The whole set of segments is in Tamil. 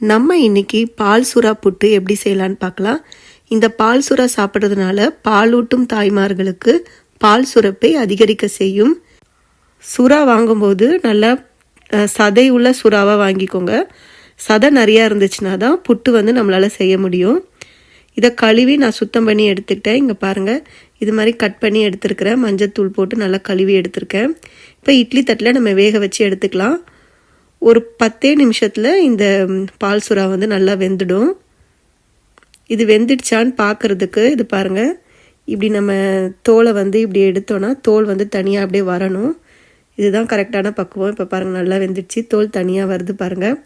நம்ம இன்னைக்கு பால் சுறா புட்டு எப்படி செய்யலான்னு பார்க்கலாம். இந்த பால் சுறா சாப்பிட்றதுனால பாலூட்டும் தாய்மார்களுக்கு பால் சுரப்பை அதிகரிக்க செய்யும். சுறா வாங்கும்போது நல்லா சதை உள்ள சுறாவாக வாங்கிக்கோங்க. சதை நிறையா இருந்துச்சுன்னா தான் புட்டு வந்து நம்மளால் செய்ய முடியும். இதை கழுவி நான் சுத்தம் பண்ணி எடுத்துக்கிட்டேன். இங்கே பாருங்கள் இது மாதிரி கட் பண்ணி எடுத்துருக்கிறேன் மஞ்சத்தூள் போட்டு நல்லா கழுவி எடுத்திருக்கேன். இப்போ இட்லி தட்டில் நம்ம வேக வச்சு எடுத்துக்கலாம். ஒரு பத்தே நிமிஷத்தில் இந்த பால் சுறா வந்து நல்லா வெந்துடும். இது வெந்துடுச்சான்னு பார்க்குறதுக்கு இது பாருங்கள் இப்படி நம்ம தோலை வந்து இப்படி எடுத்தோன்னா தோல் வந்து தனியாக அப்படியே வரணும். இதுதான் கரெக்டான பக்குவம். இப்போ பாருங்கள் நல்லா வெந்துடுச்சு. தோல் தனியாக வருது பாருங்கள்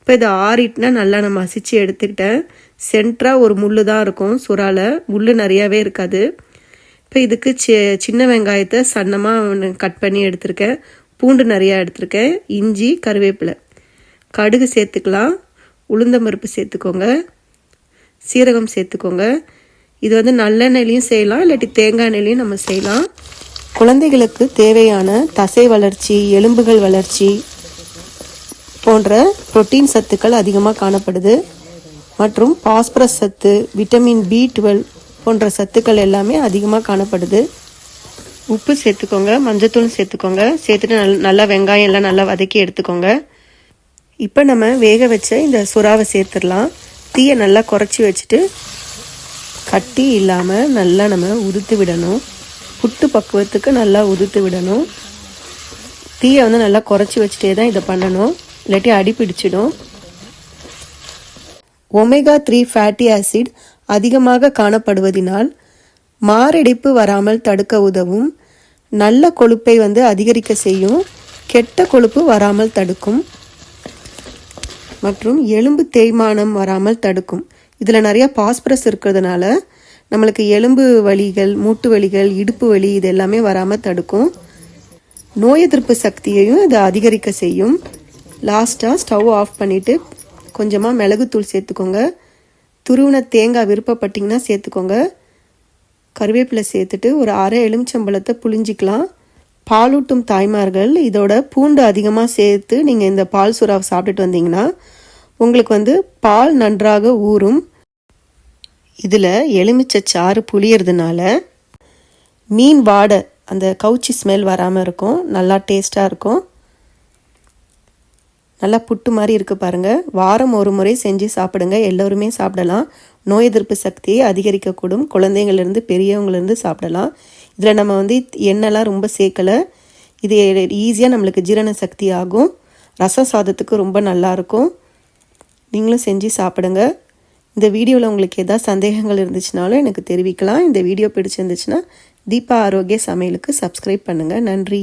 இப்போ இது ஆறிட்டுனா நல்லா நம்ம மசிச்சு எடுத்துக்கிட்டேன். சென்ட்ராக ஒரு முள் தான் இருக்கும் சுறால. முள் நிறையாவே இருக்காது. இப்போ இதுக்கு சி சின்ன வெங்காயத்தை சன்னமாக கட் பண்ணி எடுத்திருக்கேன். பூண்டு நிறையா எடுத்திருக்கேன். இஞ்சி கருவேப்பிலை. கடுகு சேர்த்துக்கலாம். உளுந்தம்பருப்பு சேர்த்துக்கோங்க. சீரகம் சேர்த்துக்கோங்க. இது வந்து நல்லெண்ணெயிலையும் செய்யலாம் இல்லாட்டி தேங்காய் எண்ணெயிலையும் நம்ம செய்யலாம். குழந்தைகளுக்கு தேவையான தசை வளர்ச்சி எலும்புகள் வளர்ச்சி போன்ற புரோட்டீன் சத்துக்கள் அதிகமாக காணப்படுது. மற்றும் பாஸ்பரஸ் சத்து விட்டமின் பி டுவெல் போன்ற சத்துக்கள் எல்லாமே அதிகமாக காணப்படுது. உப்பு சேர்த்துக்கோங்க மஞ்சத்தூள் சேர்த்துக்கோங்க. சேர்த்துட்டு நல் நல்லா வெங்காயம் எல்லாம் நல்லா வதக்கி எடுத்துக்கோங்க. இப்போ நம்ம வேக வச்ச இந்த சுறாவை சேர்த்துடலாம். தீயை நல்லா குறைச்சி வச்சுட்டு கட்டி இல்லாமல் நல்லா நம்ம உதுத்து விடணும். புட்டு பக்குவத்துக்கு நல்லா உதுத்து விடணும். தீயை வந்து நல்லா குறைச்சி வச்சுட்டே தான் இதை பண்ணணும். இல்லாட்டி அடி பிடிச்சிடும். ஒமேகா த்ரீ ஃபேட்டி ஆசிட் அதிகமாக காணப்படுவதினால் மாரடைப்பு வராமல் தடுக்க உதவும். நல்ல கொழுப்பை வந்து அதிகரிக்க செய்யும். கெட்ட கொழுப்பு வராமல் தடுக்கும். மற்றும் எலும்பு தேய்மானம் வராமல் தடுக்கும். இதில் நிறைய பாஸ்பரஸ் இருக்கிறதுனால நம்மளுக்கு எலும்பு வலிகள் மூட்டு வலிகள் இடுப்பு வலி இது எல்லாமே வராமல் தடுக்கும். நோய் எதிர்ப்பு சக்தியையும் இது அதிகரிக்க செய்யும். லாஸ்ட்டாக ஸ்டவ் ஆஃப் பண்ணிவிட்டு கொஞ்சமாக மிளகுத்தூள் சேர்த்துக்கோங்க. துருவின தேங்காய் விருப்பப்பட்டிங்கன்னா சேர்த்துக்கோங்க. கருவேப்பிலை சேர்த்துட்டு ஒரு அரை எலுமிச்சம்பழத்தை புளிஞ்சிக்கலாம் பாலூட்டும் தாய்மார்கள் இதோட பூண்டு அதிகமாக சேர்த்து நீங்கள் இந்த பால் சுறாவை சாப்பிட்டுட்டு வந்தீங்கன்னா உங்களுக்கு வந்து பால் நன்றாக ஊறும். இதில் எலுமிச்சை சாறு புளியறதுனால மீன் வாடை அந்த கவுச்சி ஸ்மெல் வராமல் இருக்கும் நல்லா டேஸ்ட்டாக இருக்கும். நல்லா புட்டு மாதிரி இருக்குது பாருங்கள் வாரம் ஒரு முறை செஞ்சு சாப்பிடுங்க. எல்லோருமே சாப்பிடலாம். நோய் எதிர்ப்பு சக்தியை அதிகரிக்கக்கூடும். குழந்தைங்கள்லேருந்து பெரியவங்கலேருந்து சாப்பிடலாம். இதில் நம்ம வந்து எண்ணெய்லாம் ரொம்ப சேர்க்கலை. இது ஈஸியாக நம்மளுக்கு ஜீரண சக்தி ஆகும். ரசம் சாதத்துக்கு ரொம்ப நல்லாயிருக்கும் நீங்களும் செஞ்சு சாப்பிடுங்க. இந்த வீடியோவில் உங்களுக்கு எதாவது சந்தேகங்கள் இருந்துச்சுனாலும் எனக்கு தெரிவிக்கலாம். இந்த வீடியோ பிடிச்சிருந்துச்சுன்னா தீபா ஆரோக்கிய சமையலுக்கு சப்ஸ்கிரைப் பண்ணுங்கள் நன்றி.